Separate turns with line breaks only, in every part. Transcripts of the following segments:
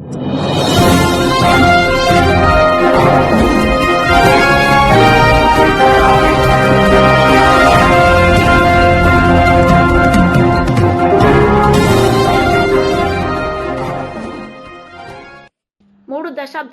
Yeah.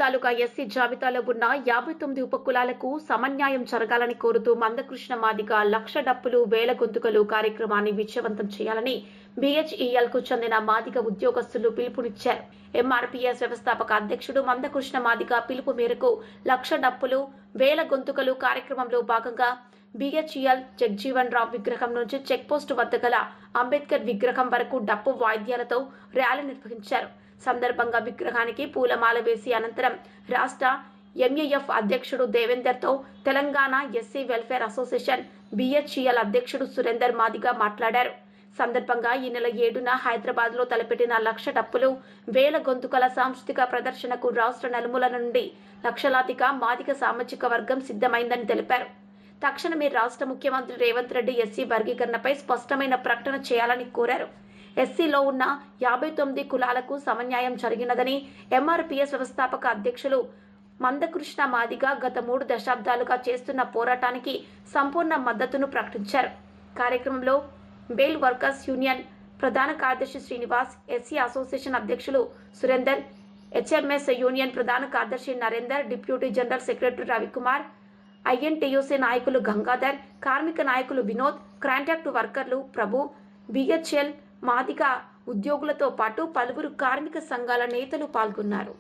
తాలూకా SC జాబితాలో ఉన్న యాభై తొమ్మిది ఉపకులాలకు సమన్యాయం జరగాలని కోరుతూ మందకృష్ణ మాదిగ లక్ష డప్పులు వేల గొంతుకలు కార్యక్రమాన్ని విజయవంతం చేయాలని బిహెచ్ఈఎల్కు చెందిన మాదిగ ఉద్యోగస్తులు పిలుపునిచ్చారు. ఎంఆర్పీఎస్ వ్యవస్థాపక అధ్యక్షుడు మందకృష్ణ మాదిగ పిలుపు మేరకు లక్ష డప్పులు వేల గొంతుకలు కార్యక్రమంలో భాగంగా బిహెచ్ఈఎల్ జగ్జీవన్ రావు విగ్రహం నుంచి చెక్పోస్ట్ వద్ద గల అంబేద్కర్ విగ్రహం వరకు డప్పు వాయిద్యాలతో ర్యాలీ నిర్వహించారు. సందర్భంగా విగ్రహానికి పూలమాల వేసి అనంతరం రాష్ట్ర ఎంఏఎఫ్ అధ్యక్షుడు దేవేందర్తో Telangana SC welfare association BHEL అధ్యక్షుడు సురేందర్ మాదిగా మాట్లాడారు. సందర్భంగా ఈ నెల ఏడున హైదరాబాద్లో తలపెట్టిన లక్ష డప్పులు వేల గొంతుకల సాంస్కృతిక ప్రదర్శనకు రాష్ట్ర నలుమూల నుండి లక్షలాదిగా మాదిక సామాజిక వర్గం సిద్ధమైందని తెలిపారు. తక్షణమే రాష్ట్ర ముఖ్యమంత్రి రేవంత్ రెడ్డి ఎస్సీ వర్గీకరణపై స్పష్టమైన ప్రకటన చేయాలని కోరారు. ఎస్సీలో ఉన్న యాభై తొమ్మిది కులాలకు సమన్యాయం జరిగినదని ఎంఆర్పిఎస్ వ్యవస్థాపక అధ్యక్షులు మందకృష్ణ మాదిగా గత మూడు దశాబ్దాలుగా చేస్తున్న పోరాటానికి సంపూర్ణ మద్దతును ప్రకటించారు. కార్యక్రమంలో బెయిల్ వర్కర్స్ యూనియన్ ప్రధాన కార్యదర్శి శ్రీనివాస్ ఎస్సీ అసోసియేషన్ అధ్యక్షులు సురేందర్ హెచ్ఎంఎస్ యూనియన్ ప్రధాన కార్యదర్శి Narender deputy general secretary Ravikumar INTUC నాయకులు గంగాధర్ కార్మిక నాయకులు వినోద్ క్రాంటాక్ట్ వర్కర్లు ప్రభు బిహెచ్ఎల్ మాదిక ఉద్యోగులతో పాటు పలువురు కార్మిక సంఘాల నేతలు పాల్గొన్నారు.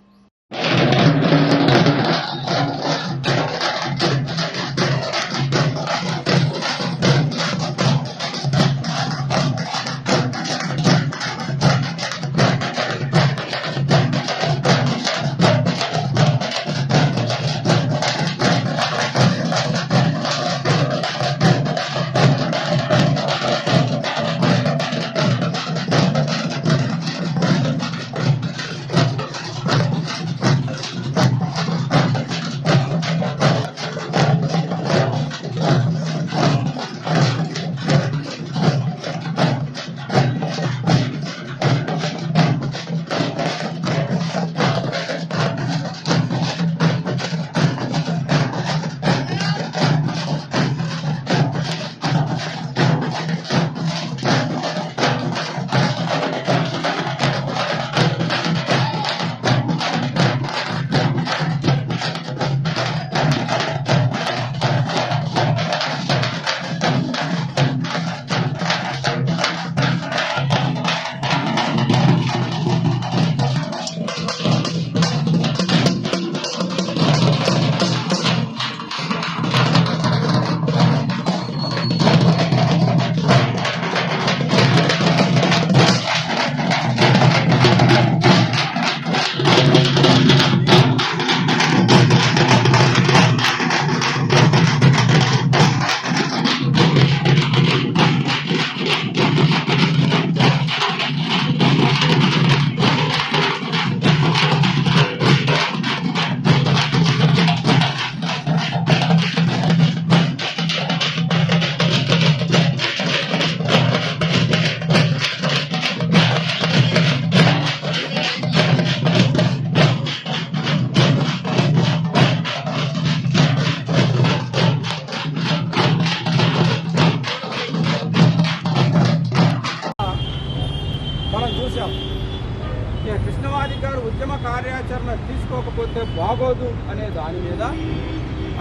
బాగోదు అనే దాని మీద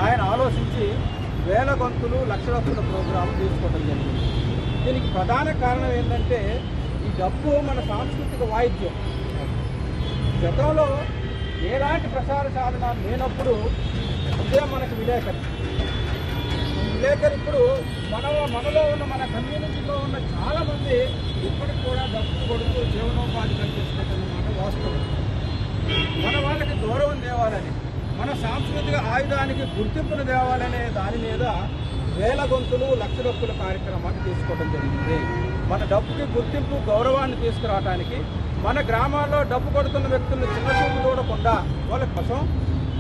ఆయన ఆలోచించి వేల గొంతులు లక్షల గొంతుల ప్రోగ్రాం తీసుకోవడం జరిగింది. దీనికి ప్రధాన కారణం ఏంటంటే ఈ డబ్బు మన సాంస్కృతిక వాయిద్యం. గతంలో ఎలాంటి ప్రసార సాధన లేనప్పుడు ఇదే మనకు విలేకరి. విలేకరి ఇప్పుడు మన మనలో ఉన్న మన కమ్యూనిటీలో ఉన్న చాలామంది ఇప్పటికి కూడా డబ్బు కొడుతూ జీవనోపాధి కల్పిస్తున్నమాట వాస్తవం. మన వాళ్ళకి గౌరవం తేవాలని మన సాంస్కృతిక ఆయుధానికి గుర్తింపును తేవాలనే దాని మీద వేల గొంతులు లక్ష డప్పుల కార్యక్రమాన్ని తీసుకోవడం జరిగింది. మన డబ్బుకి గుర్తింపు గౌరవాన్ని తీసుకురావడానికి మన గ్రామాల్లో డబ్బు కొడుతున్న వ్యక్తులను చిన్న చూపు చూడకుండా వాళ్ళ కోసం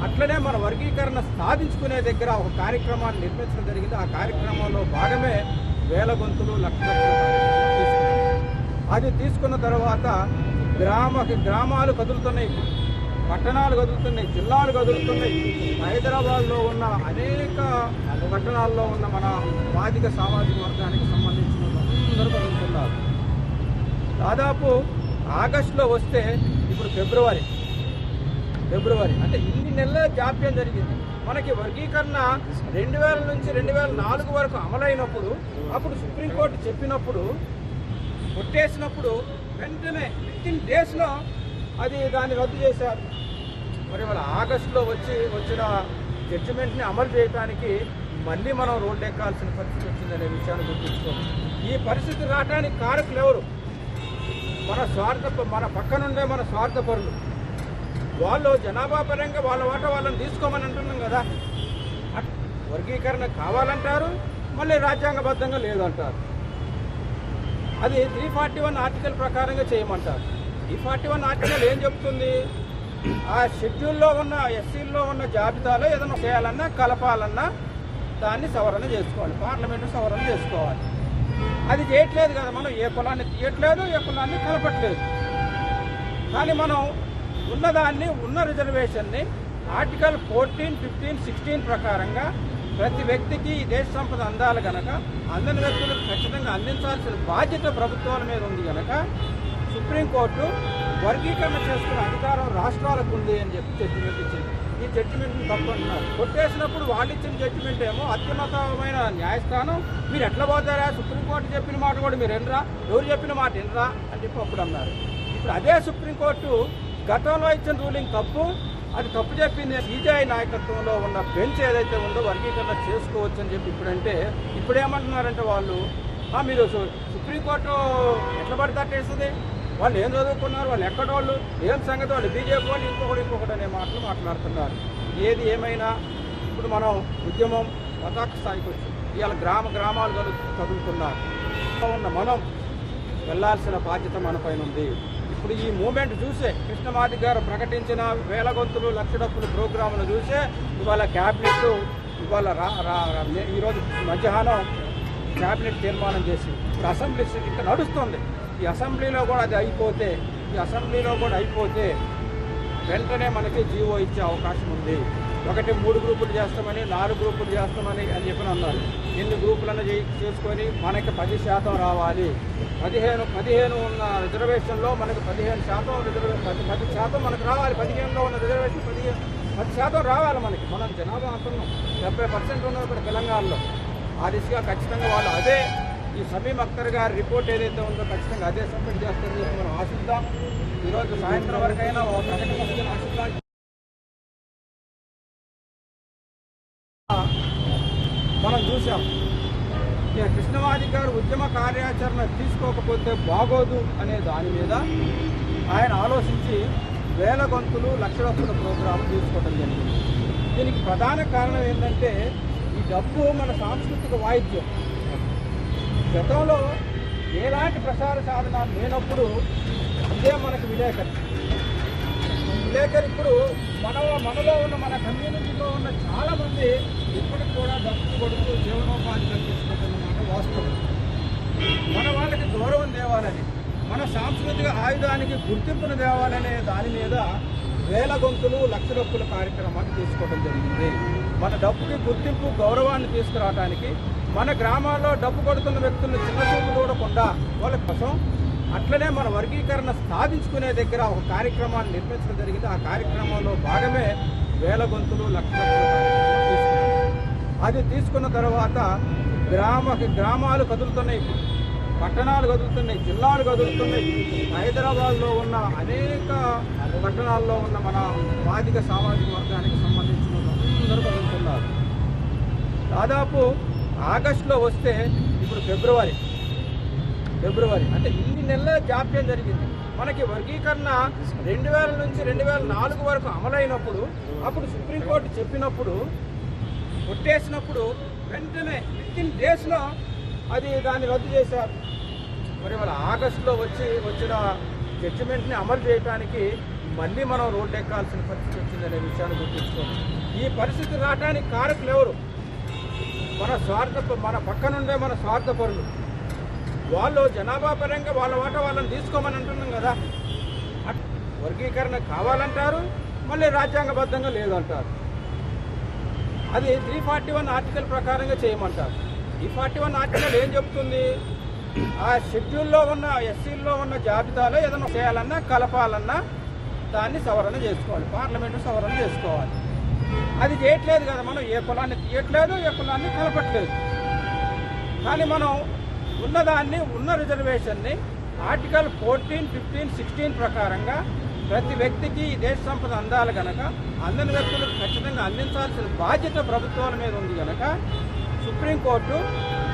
అట్లనే మన వర్గీకరణ సాధించుకునే దగ్గర ఒక కార్యక్రమాన్ని నిర్మించడం జరిగింది. ఆ కార్యక్రమంలో భాగమే వేల గొంతులు లక్ష అది తీసుకున్న తర్వాత గ్రామ గ్రామాలు కదులుతున్నాయి. పట్టణాలు కదులుతున్నాయి. జిల్లాలు కదులుతున్నాయి. హైదరాబాద్లో ఉన్న అనేక పట్టణాల్లో ఉన్న మన బాధిక సామాజిక వర్గానికి సంబంధించిన అందరూ కదులుతున్నారు. దాదాపు ఆగస్టులో వస్తే ఇప్పుడు ఫిబ్రవరి. ఫిబ్రవరి. అంటే ఇన్ని నెలల జాప్యం జరిగింది. మనకి వర్గీకరణ రెండు వేల నుంచి రెండు వేల నాలుగు వరకు అమలైనప్పుడు అప్పుడు సుప్రీంకోర్టు చెప్పినప్పుడు కొట్టేసినప్పుడు వెంటనే వితిన్ డేస్లో అది దాన్ని రద్దు చేశారు. మరి వాళ్ళ ఆగస్టులో వచ్చి వచ్చిన జడ్జిమెంట్ని అమలు చేయడానికి మళ్ళీ మనం రోడ్డు ఎక్కాల్సిన పరిస్థితి వచ్చిందనే విషయాన్ని గుర్తుంచుకోవాలి ఈ పరిస్థితి రావడానికి కారకులు ఎవరు? మన స్వార్థ మన పక్కనుండే మన స్వార్థపరులు. వాళ్ళు జనాభా పరంగా వాళ్ళ వాట వాళ్ళని తీసుకోమని అంటున్నాం కదా. వర్గీకరణ కావాలంటారు మళ్ళీ రాజ్యాంగబద్ధంగా లేదంటారు. అది త్రీ ఫార్టీ వన్ ఆర్టికల్ ప్రకారంగా చేయమంటారు. త్రీ ఫార్టీ వన్ ఆర్టికల్ ఏం చెప్తుంది? ఆ షెడ్యూల్లో ఉన్న ఎస్సీల్లో ఉన్న జాబితాలో ఏదైనా చేయాలన్నా కలపాలన్నా దాన్ని సవరణ చేసుకోవాలి. పార్లమెంటు సవరణ చేసుకోవాలి. అది చేయట్లేదు కదా మనం. ఏ కులాన్ని తీయట్లేదు ఏ కులాన్ని కలపట్లేదు. కానీ మనం ఉన్నదాన్ని ఉన్న రిజర్వేషన్ని ఆర్టికల్ ఫోర్టీన్ ఫిఫ్టీన్ సిక్స్టీన్ ప్రకారంగా ప్రతి వ్యక్తికి ఈ దేశ సంపద అందాలి కనుక అందని వ్యక్తులకు ఖచ్చితంగా అందించాల్సిన బాధ్యత ప్రభుత్వాల మీద ఉంది కనుక సుప్రీంకోర్టు వర్గీకరణ చేసుకునే అధికారం రాష్ట్రాలకు ఉంది అని చెప్పి జడ్జిమెంట్ ఇచ్చింది. ఈ జడ్జిమెంట్ని తప్పు అంటున్నారు కొట్టేసినప్పుడు వాళ్ళు ఇచ్చిన జడ్జిమెంట్ ఏమో అత్యున్నతమైన న్యాయస్థానం. మీరు ఎట్లా పోతారా? సుప్రీంకోర్టు చెప్పిన మాట కూడా మీరు ఎనరా ఎవరు చెప్పిన మాట ఎనరా అని చెప్పి అప్పుడు అన్నారు. ఇప్పుడు అదే సుప్రీంకోర్టు గతంలో ఇచ్చిన రూలింగ్ తప్పు. అది తప్పు చెప్పింది సీజీఐ నాయకత్వంలో ఉన్న బెంచ్ ఏదైతే ఉందో వర్గీకరణ చేసుకోవచ్చు అని చెప్పి ఇప్పుడంటే ఇప్పుడు ఏమంటున్నారంటే వాళ్ళు "ఆ, మీరు సుప్రీంకోర్టు ఎట్లా పడితే వేస్తుంది? వాళ్ళు ఏం చదువుకున్నారు? వాళ్ళు ఎక్కడ వాళ్ళు? ఏం సంగతి? వాళ్ళు బీజేపీ వాళ్ళు ఇంకొకటి ఇంకొకటి అనే మాటలు మాట్లాడుతున్నారు. ఏది ఏమైనా ఇప్పుడు మనం ఉద్యమం పతాక స్థాయికి వచ్చింది ఇవాళ గ్రామ గ్రామాలు చదువుతున్నారు. ఉన్న మనం వెళ్ళాల్సిన బాధ్యత మన పైన ఉంది. ఇప్పుడు ఈ మూమెంట్ చూసే కృష్ణమాది గారు ప్రకటించిన వేల గొంతులు లక్ష డప్పులు ప్రోగ్రాములు చూసే ఇవాళ క్యాబినెట్ ఇవాళ రా రా- ఈరోజు మధ్యాహ్నం క్యాబినెట్ తీర్మానం చేసి ఇప్పుడు అసెంబ్లీ ఇంకా నడుస్తుంది. ఈ అసెంబ్లీలో కూడా అది అయిపోతే ఈ అసెంబ్లీలో కూడా అయిపోతే వెంటనే మనకి జీవో ఇచ్చే అవకాశం ఉంది. ఒకటి మూడు గ్రూపులు చేస్తామని నాలుగు గ్రూపులు చేస్తామని అని చెప్పి అన్నారు. ఎన్ని గ్రూపులను చేసుకొని మనకి పది శాతం రావాలి. పదిహేను పదిహేను ఉన్న రిజర్వేషన్లో మనకు పదిహేను శాతం రిజర్వేషన్ పది పది శాతం మనకు రావాలి. పదిహేనులో ఉన్న రిజర్వేషన్ పదిహేను పది శాతం రావాలి మనకి. మనం జనాభా అంటున్నాం. డెబ్బై పర్సెంట్ ఉన్నది ఇక్కడ తెలంగాణలో. ఆ దిశగా ఖచ్చితంగా వాళ్ళు అదే ఈ సమీమ్ అఖ్తర్ గారి రిపోర్ట్ ఏదైతే ఉందో ఖచ్చితంగా అదే సబ్మిట్ చేస్తుంది మనం ఆశిద్దాం. ఈరోజు సాయంత్రం వరకైనా ఒక ప్రకటన ఆశిద్దాం మనం చూసాం కృష్ణవాణి గారు ఉద్యమ కార్యాచరణ తీసుకోకపోతే బాగోదు అనే దాని మీద ఆయన ఆలోచించి వేల గొంతులు లక్ష లక్షల ప్రోగ్రాం తీసుకోవడం జరిగింది. దీనికి ప్రధాన కారణం ఏంటంటే ఈ డబ్బు మన సాంస్కృతిక వాయిద్యం. గతంలో ఎలాంటి ప్రసార సాధనాలు లేనప్పుడు ఇదే మనకు విలేకరి. లేక ఇప్పుడు మన మనలో ఉన్న మన కమ్యూనిటీలో ఉన్న చాలామంది ఇప్పటికి కూడా డబ్బులు కొడుతూ జీవనోపాధి కల్పించుకుంటున్నమాట వాస్తవం. మన వాళ్ళకి గౌరవం దేవాలని మన సాంస్కృతిక ఆయుధానికి గుర్తింపును తేవాలనే దాని మీద వేల గొంతులు లక్ష డప్పుల కార్యక్రమాన్ని తీసుకోవడం జరిగింది. మన డబ్బుకి గుర్తింపు గౌరవాన్ని తీసుకురావడానికి మన గ్రామాల్లో డబ్బు కొడుతున్న వ్యక్తులను చిన్న చూపు చూడకుండా వాళ్ళ కోసం అట్లనే మన వర్గీకరణ స్థాపించుకునే దగ్గర ఒక కార్యక్రమాన్ని నిర్మించడం జరిగింది. ఆ కార్యక్రమంలో భాగమే వేల గొంతులు లక్ష అది తీసుకున్న తర్వాత గ్రామ గ్రామాలు కదులుతున్నాయి పట్టణాలు కదులుతున్నాయి జిల్లాలు కదులుతున్నాయి. హైదరాబాద్లో ఉన్న అనేక పట్టణాల్లో ఉన్న మన బాధిక సామాజిక వర్గానికి సంబంధించిన అందరూ కదులుతున్నారు. దాదాపు ఆగస్టులో వస్తే ఇప్పుడు ఫిబ్రవరి. ఫిబ్రవరి. అంటే ఇన్ని నెలల జాప్యం జరిగింది. మనకి వర్గీకరణ రెండు వేల నుంచి రెండు వేల నాలుగు వరకు అమలైనప్పుడు అప్పుడు సుప్రీంకోర్టు చెప్పినప్పుడు కొట్టేసినప్పుడు వెంటనే విత్ డేస్లో అది దాన్ని రద్దు చేశారు. మరి వాళ్ళ ఆగస్టులో వచ్చి వచ్చిన జడ్జిమెంట్ని అమలు చేయడానికి మళ్ళీ మనం రోడ్డు ఎక్కాల్సిన పరిస్థితి వచ్చిందనే విషయాన్ని గుర్తుంచుకోవాలి ఈ పరిస్థితి రావడానికి కారకులు ఎవరు? మన స్వార్థ మన పక్కనుండే మన స్వార్థపరులు. వాళ్ళు జనాభా పరంగా వాళ్ళ వాట వాళ్ళని తీసుకోమని అంటున్నాం కదా. వర్గీకరణ కావాలంటారు మళ్ళీ రాజ్యాంగబద్ధంగా లేదంటారు. అది త్రీ ఫార్టీ వన్ ఆర్టికల్ ప్రకారంగా చేయమంటారు. త్రీ ఫార్టీ వన్ ఆర్టికల్ ఏం చెప్తుంది? ఆ షెడ్యూల్లో ఉన్న ఎస్సీల్లో ఉన్న జాబితాలో ఏదైనా చేయాలన్నా కలపాలన్నా దాన్ని సవరణ చేసుకోవాలి. పార్లమెంటు సవరణ చేసుకోవాలి. అది చేయట్లేదు కదా మనం. ఏ కులాన్ని తీయట్లేదు ఏ కులాన్ని కలపట్లేదు. కానీ మనం ఉన్నదాన్ని ఉన్న రిజర్వేషన్ని ఆర్టికల్ ఫోర్టీన్ ఫిఫ్టీన్ సిక్స్టీన్ ప్రకారంగా ప్రతి వ్యక్తికి ఈ దేశ సంపద అందాలి కనుక అందని వ్యక్తులకు ఖచ్చితంగా అందించాల్సిన బాధ్యత ప్రభుత్వాల మీద ఉంది కనుక సుప్రీంకోర్టు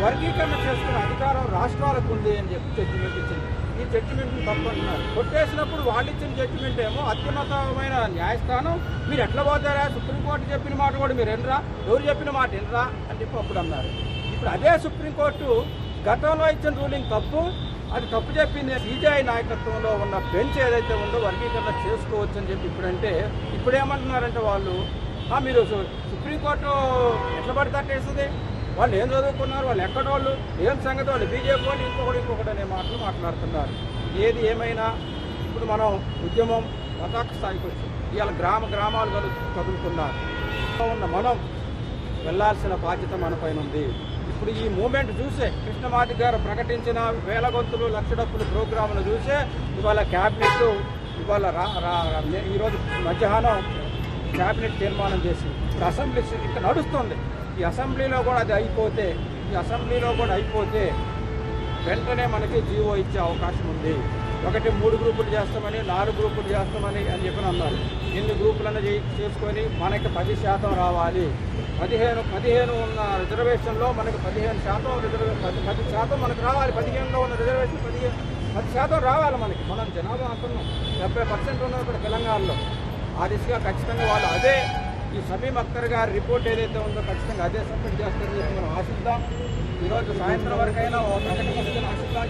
వర్గీకరణ చేసుకునే అధికారం రాష్ట్రాలకు ఉంది అని చెప్పి జడ్జిమెంట్ ఇచ్చింది. ఈ జడ్జిమెంట్ని తప్పంటున్నారు కొట్టేసినప్పుడు వాళ్ళు ఇచ్చిన జడ్జిమెంట్ ఏమో అత్యున్నతమైన న్యాయస్థానం. మీరు ఎట్లా పోతారా? సుప్రీంకోర్టు చెప్పిన మాట కూడా మీరు ఎనరా ఎవరు చెప్పిన మాట ఎనరా అని చెప్పి అప్పుడు అన్నారు. ఇప్పుడు అదే సుప్రీంకోర్టు గతంలో ఇచ్చిన రూలింగ్ తప్పు అది తప్పు చెప్పింది సిజేఐ నాయకత్వంలో ఉన్న బెంచ్ ఏదైతే ఉందో వర్గీకరణ చేసుకోవచ్చు అని చెప్పి ఇప్పుడంటే ఇప్పుడు ఏమంటున్నారంటే వాళ్ళు "ఆ, మీరు సుప్రీంకోర్టు ఎట్లా పడితే వాళ్ళు ఏం చదువుకున్నారు? వాళ్ళు ఎక్కడ వాళ్ళు? ఏం సంగతి? వాళ్ళు బీజేపీ వాళ్ళు ఇంకొకటి ఇంకొకటి అనే మాటలు మాట్లాడుతున్నారు. ఏది ఏమైనా ఇప్పుడు మనం ఉద్యమం పతాక స్థాయికి వచ్చింది ఇవాళ గ్రామ గ్రామాలు కలు కదులుతున్నారు. ఉన్న మనం వెళ్ళాల్సిన బాధ్యత మన పైన ఉంది. ఇప్పుడు ఈ మూమెంట్ చూసే కృష్ణమాది గారు ప్రకటించిన వేల గొంతులు లక్ష డప్పులు ప్రోగ్రాంను చూసే ఇవాళ క్యాబినెట్ ఇవాళ రా రా- ఈరోజు మధ్యాహ్నం క్యాబినెట్ తీర్మానం చేసి ఇప్పుడు అసెంబ్లీ ఇక్కడ నడుస్తుంది. ఈ అసెంబ్లీలో కూడా అది అయిపోతే ఈ అసెంబ్లీలో కూడా అయిపోతే వెంటనే మనకి జీవో ఇచ్చే అవకాశం ఉంది. ఒకటి మూడు గ్రూపులు చేస్తామని నాలుగు గ్రూపులు చేస్తామని అని చెప్పి అన్నారు. ఎన్ని గ్రూపులను చేసుకొని మనకి పది శాతం రావాలి. పదిహేను పదిహేను ఉన్న రిజర్వేషన్లో మనకి పదిహేను శాతం రిజర్వే పది పది శాతం మనకు రావాలి. పదిహేనులో ఉన్న రిజర్వేషన్ పదిహేను పది శాతం రావాలి మనకి. మనం జనాభా అంటున్నాం డెబ్బై పర్సెంట్ ఉన్నారు ఇక్కడ తెలంగాణలో. ఆ దిశగా ఖచ్చితంగా వాళ్ళు అదే ఈ సమీమ్ అఖ్తర్ గారి రిపోర్ట్ ఏదైతే ఉందో ఖచ్చితంగా అదే సబ్మిట్ చేస్తారని చెప్పి మనం ఆశిద్దాం. ఈరోజు సాయంత్రం వరకైనా ఒక ప్రకటన ఆశిద్దాం.